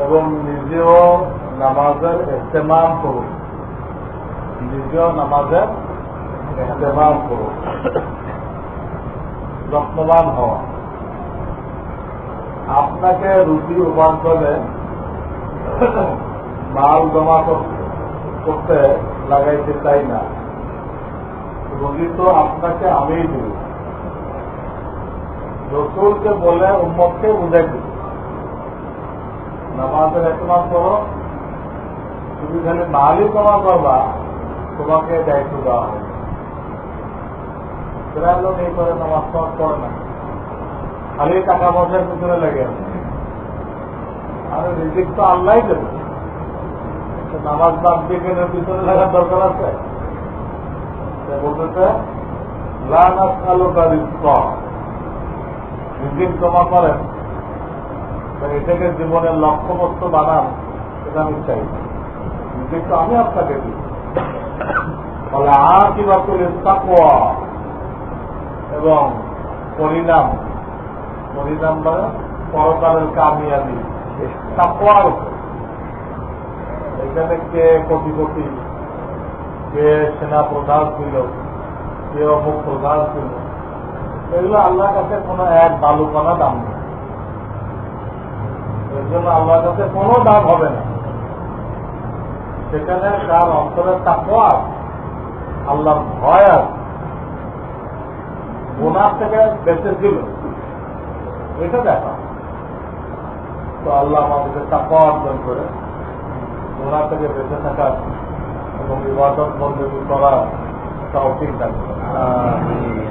এবং নিজেও নামাজের ইস্তেমাল করুন। নিজেও নামাজের ইস্তেমাল করুন। যত্নবান হওয়া। আপনাকে রুটি উপার্জনে মাল জমা করতে লাগাইতে চাই না। রুটি তো আপনাকে আমিই দিব। রসুলকে বলে উম্মতকে বুঝাই নামাজের একমাস করো তুমি খালি মালই জমা করবা তোমাকে দায়িত্ব দেওয়া হবে। লোক এই করে নামাজ টামাজ করে না। খালি টাকা পয়সার পিছনে লেগে আছে। আর রিজিক তো আল্লাহ দেবে। নামাজ বাদ দিয়ে পিছনে লাগার দরকার আছে। বলতেছে লানাস আলো রিজিক রিজিক জমা করেন। এটাকে জীবনের লক্ষ্যবস্তু বানান, এটা আমি চাই। রিজিক তো আমি আপনাকে দিই ফলে আর কি বাকুল তাকুয়া এবং পরিণাম। পরিণাম মানে পরকালের কামিয়াবি তাকুয়ার এখানে কে কোটি কোটি কে সেনা প্রধান ছিল কে অমুক প্রধান ছিল এগুলো আল্লাহর কাছে কোনো এক বালুকণা দাম নেই। এর জন্য আল্লাহর কাছে কোনো দাম হবে না। সেখানে তার অন্তরের আছে, আল্লাহর ভয় আছে থেকে বেঁচে ছিল। এটা দেখা। তো আল্লাহ আমাদেরকে টাকা অর্জন করে গুণা থেকে বেঁচে থাকার এবং ইবাদত বন্দী করার তৌফিক দান করে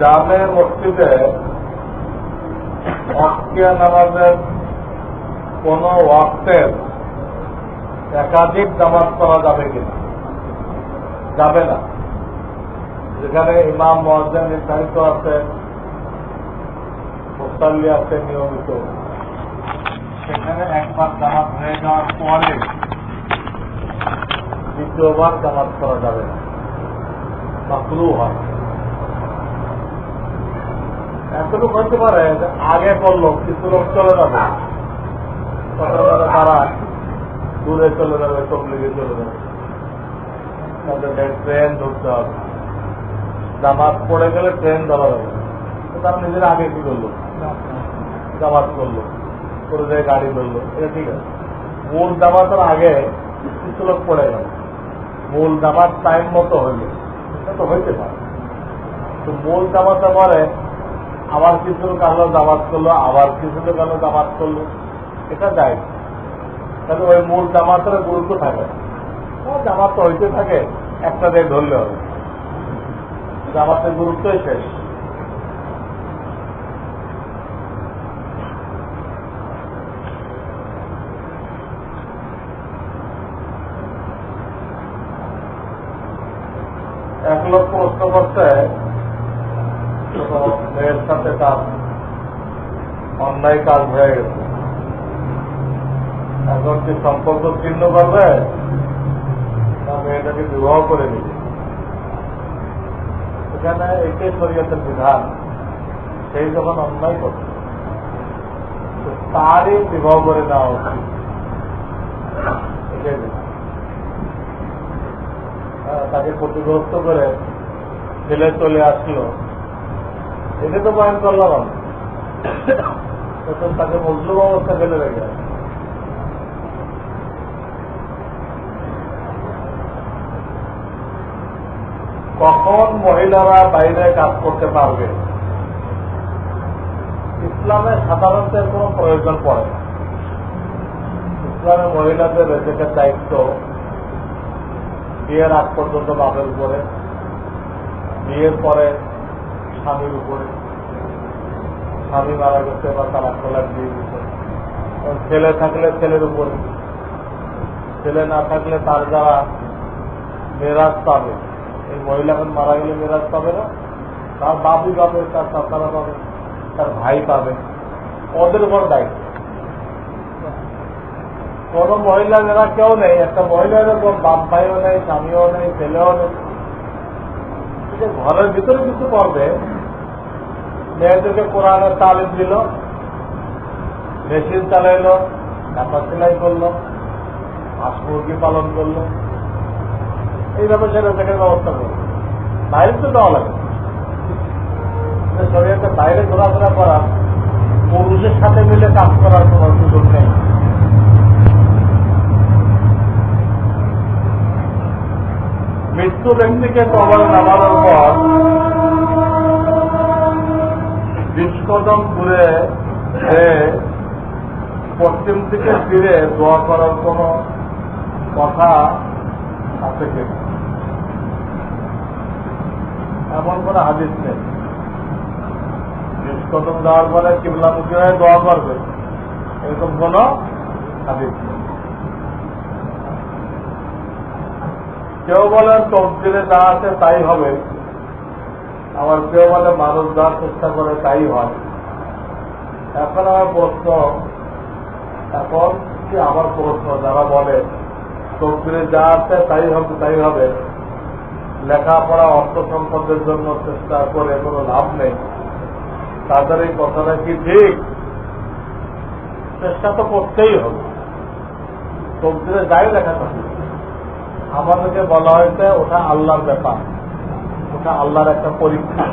জামে মসজিদে অক্কিয়া নামাজের কোন ওয়াক্তের একাধিক নামাজ করা যাবে কিনা যাবে না। যেখানে ইমাম মহাজন নির্ধারিত আছে, মুসাল্লি আছে নিয়মিত। সেখানে একবার জামাত হয়ে যাওয়ার পরে দ্বিতীয়বার জামাত করা যাবে না। মাকরু হয় এতটুকু হতে পারে আগে করল কিছু লোক চলে যাবে। তারা দূরে চলে যাবে, তবলিগে চলে যাবে। ট্রেন ধরতে হবে। জামাত পড়ে গেলে ট্রেন ধরা যাবে। তারা নিজের আগে কি করল? জামাত করল। করে যায় গাড়ি ধরলো। এটা ঠিক আছে। মূল জামাতের আগে কিছু লোক পড়ে গেল। মূল জামাত টাইম মতো হইল। এটা তো হইতে পারে। তো মূল জামাতে পরে আবার কিছু লোক আলো জামাত করল, আবার কিছু লোক আলো জামাত করল। এটা যায় তাহলে ওই মূল জামাতের গুরুত্ব থাকে। জামাত তো হইতে থাকে, একটা দিয়ে ধরলে হবে। জামাতের গুরুত্বই শেষ। এক লোক প্রশ্ন করতে তো মেয়ের সাথে তার অন্যায় কাজ হয়ে গেছে এখন কি সম্পর্ক ছিন্ন করবে না মেয়েটাকে বিবাহ করে নিবে এখানে এটাই শরীয়তের বিধান সেই যখন অন্যায় করছে তারই বিবাহ করে নেওয়া উচিত তাকে ক্ষতিগ্রস্ত করে ফেলে চলে আসলো। এটা তো বয়ান করলাম আমি তখন তাকে মজলুম অবস্থা ফেলে রেখে। কখন মহিলারা বাইরে কাজ করতে পারবে? ইসলামে সাধারণত কোনো প্রয়োজন পড়ে না। ইসলামে মহিলাদের রেজেকের দায়িত্ব। বিয়ের আগ পর্যন্ত বাপের উপরে। বিয়ের পরে স্বামীর উপরে। স্বামী মারা গেছে বা তারা খোলার দিয়ে দিচ্ছে ছেলে থাকলে ছেলের উপরে। ছেলে না থাকলে তার যারা মেরাজ পাবে, এই মহিলা এখন মারা গেলে মেরাজ পাবে না। তার বাবু পাবে, তার চাচারা পাবে, তার ভাই পাবে। ওদের উপর দায়িত্ব। কোন মহিলা যারা কেউ নেই। একটা মহিলার বাপ ভাইও নেই, স্বামীও নেই, ছেলেও নেই। ঘরের ভিতরে কিছু করবে মেয়েদেরকে কোরআনের তালিম দিল, মেশিন চালাইলো কাপড় সেলাই করল হাঁস মুরগি পালন করল। এইভাবে সেটা থেকে ব্যবস্থা করল। বাইরে তো দেওয়া লাগে। শরীরকে বাইরে ঘোরাফেরা করা, পুরুষের সাথে মিলে কাজ করার কোনো সুযোগ নেই। মৃত্যু ব্যক্তিকে কবর নামানোর পর বিশ কদম ঘুরে এ পশ্চিম দিকে ফিরে দোয়া করার কোন কথা আছে কি? এমন কোন হাদিস নেই। বিশ কদম যাওয়ার পরে কিবলামুখী হয়ে দোয়া করবে। এরকম কোন হাদিস নেই। কেউ বলেন তবদিলে যা আছে তাই হবে। আবার কেউ বলে মানুষ যাওয়ার চেষ্টা করে, তাই হয়। এখন আমার প্রশ্ন, এখন কি আমার প্রশ্ন? যারা বলে তবদিলে যা আছে তাই হবে তাই হবে। লেখাপড়া অর্থ সম্পদের জন্য চেষ্টা করে কোনো লাভ নেই। তাদের এই কথাটা কি ঠিক? চেষ্টা তো করতেই হবে। তবদিলে যাই লেখা থাকে আমাদেরকে বলা হয়েছে, ওটা আল্লাহর ব্যাপার। ওটা আল্লাহর একটা পরীক্ষা।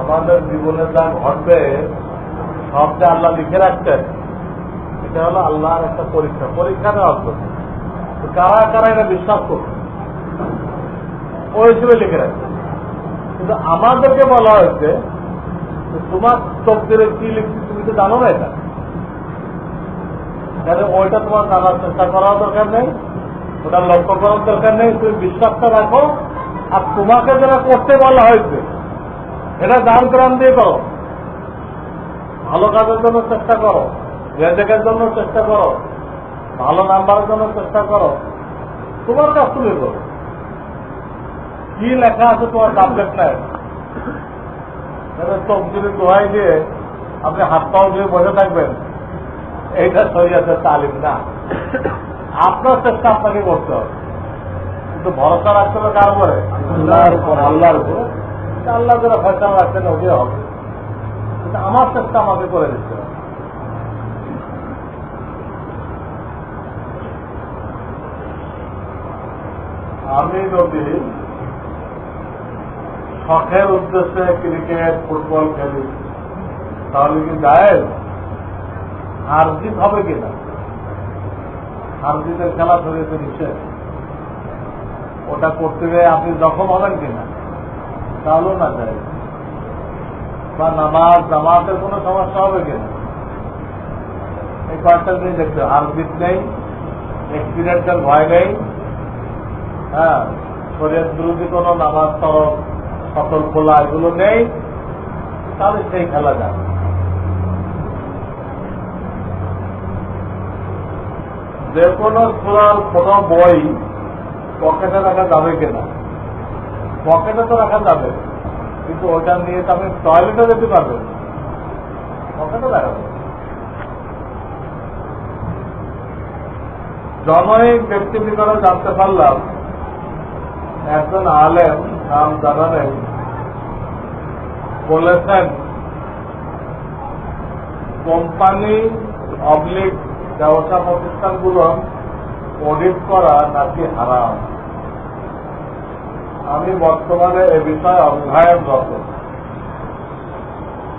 আমাদের জীবনে যা ঘটবে, সব যে আল্লাহ লিখে রাখছেন, এটা হলো আল্লাহর একটা পরীক্ষা। পরীক্ষা নেওয়ার তো কারা কারা এটা বিশ্বাস করছে ওই হিসেবে লিখে রাখছে। কিন্তু আমাদেরকে বলা হয়েছে তোমার তকদিরে কি লিখছি তুমি তো জানো না এটা। তাহলে ওইটা তোমার জানার চেষ্টা করার দরকার নেই ওটা লক্ষ্য করার দরকার নেই, তুমি বিশ্বাসটা রাখো। আর তোমাকে যারা করতে বলা হয়েছে, এটা দান প্রাণ দিয়ে করো। ভালো কাজের জন্য চেষ্টা করো, রেজেকের জন্য চেষ্টা করো, ভালো নাম্বারের জন্য চেষ্টা করো। তোমার কাজ তুমি করো। কি লেখা আছে তোমার সাবজেক্ট নাই তবদিনের দোহাই দিয়ে আপনি হাত পাও দিয়ে বসে থাকবেন। এইটা শরীয়তে তালিম না। আপনার চেষ্টা আপনাকে করতে হবে। কিন্তু ভরসা রাখতে হবে কার উপরে? আল্লাহর উপরে। আল্লাহর উপরে। আল্লাহ যারা ফয়সলা রাখছেন ওকে হবে। কিন্তু আমার চেষ্টা আমাকে করে দিতে হবে। আমি যদি শখের উদ্দেশ্যে ক্রিকেট ফুটবল খেলি তাহলে কি যায় হার জিত হবে কিনা? হার জিতের খেলা ধরেছে নিষেধ। ওটা করতে গিয়ে আপনি জখম হবেন কিনা তাহলেও না যায়। বা নামাজ জামাতের কোনো সমস্যা হবে কিনা এই কয়েকটা জিনিস দেখতে হবে। হার জিত নেই এক্সিডেন্টের ভয় নেই। হ্যাঁ শরীর বিরোধী কোনো নামাজ তরফ সতল খোলা এগুলো নেই। তাহলে সেই খেলা যাবে। যে কোনো সুরার কোন বই পকেটে রাখা যাবে কিনা পকেটে তো রাখা যাবে, কিন্তু ওটা নিয়ে তো আপনি টয়লেটে যেতে পারবেন। পকেটে রাখা জনৈক ব্যক্তি নিকটে জানতে পারলাম, একজন আলেম নাম জানা নেই বলেছেন, কোম্পানি অবলিক ব্যবসা প্রতিষ্ঠানগুলো অডিট করা নাকি হারাম? আমি বর্তমানে এ বিষয়ে অধ্যয়নরত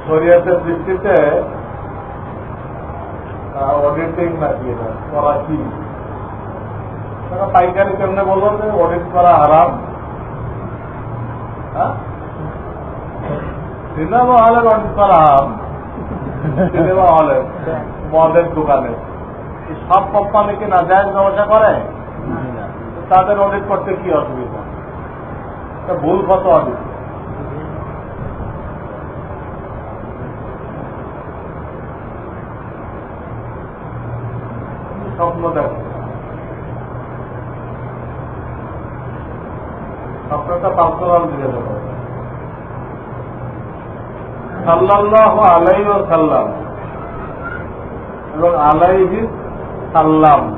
শরীয়তের দৃষ্টিতে অডিটিং নাকি করা কি? পাইকারি কেমনে বলল যে অডিট করা হারাম? হ্যাঁ? সিনেমা হলে অডিট করা হারাম। সিনেমা হলে মদের দোকানে। সব কোম্পানি কি না যায় ব্যবসা করে? তাদের অডিট করতে কি অসুবিধা? ভুল কত অডিট স্বপ্ন দেখো। স্বপ্নটা পার্সোনাল দিয়ে দেবো। সাল্লাহ আলাই ও সাল্লাম এবং আলাইহি সাল্লাম।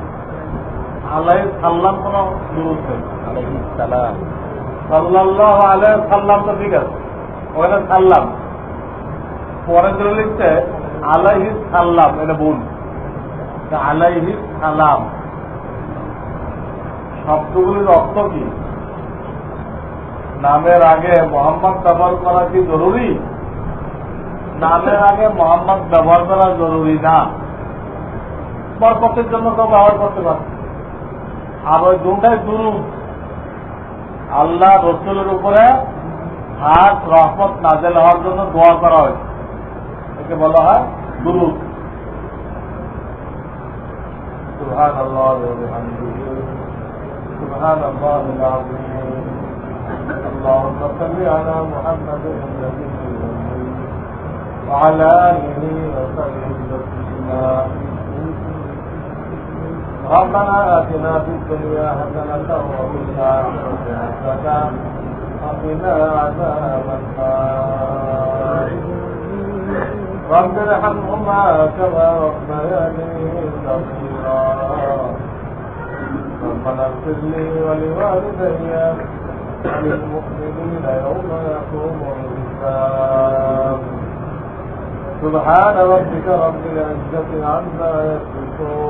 আলাই সাল্লাম কোন নেই। সালাম। সাল্লাহ আলাই সাল্লাম তো ঠিক আছে। ওখানে সাল্লাম। পরে ধরে লিখছে আলাইহি সাল্লাম এটা ভুল। আলাইহি সালাম। শব্দগুলির অর্থ কি? নামের আগে মোহাম্মদ ব্যবহার করা কি জরুরি? নামের আগে মোহাম্মদ ব্যবহার করা জরুরি না। বরকতের জন্য কেউ ব্যবহার করতে পারে আর ওই দুটাই দুরু আল্লাহ রসুলের উপরে হাত রহমত নাজেল হওয়ার জন্য দোয়া করা হয়েছে একে বলা হয় দুরুদ سبحان الله وبحمده سبحان الله العظيم اللهم صل على محمد النبي الأمي وعلى آله وصحبه تسليما ربنا آتنا في الدنيا حسنة وفي الآخرة حسنة وقنا عذاب النار. رب ارحمهما كما ربياني صغيرا. ربنا اغفر لي ولوالدي وللمؤمنين يوم يقوم الحساب. سبحان ربك رب العزة عما يصفون.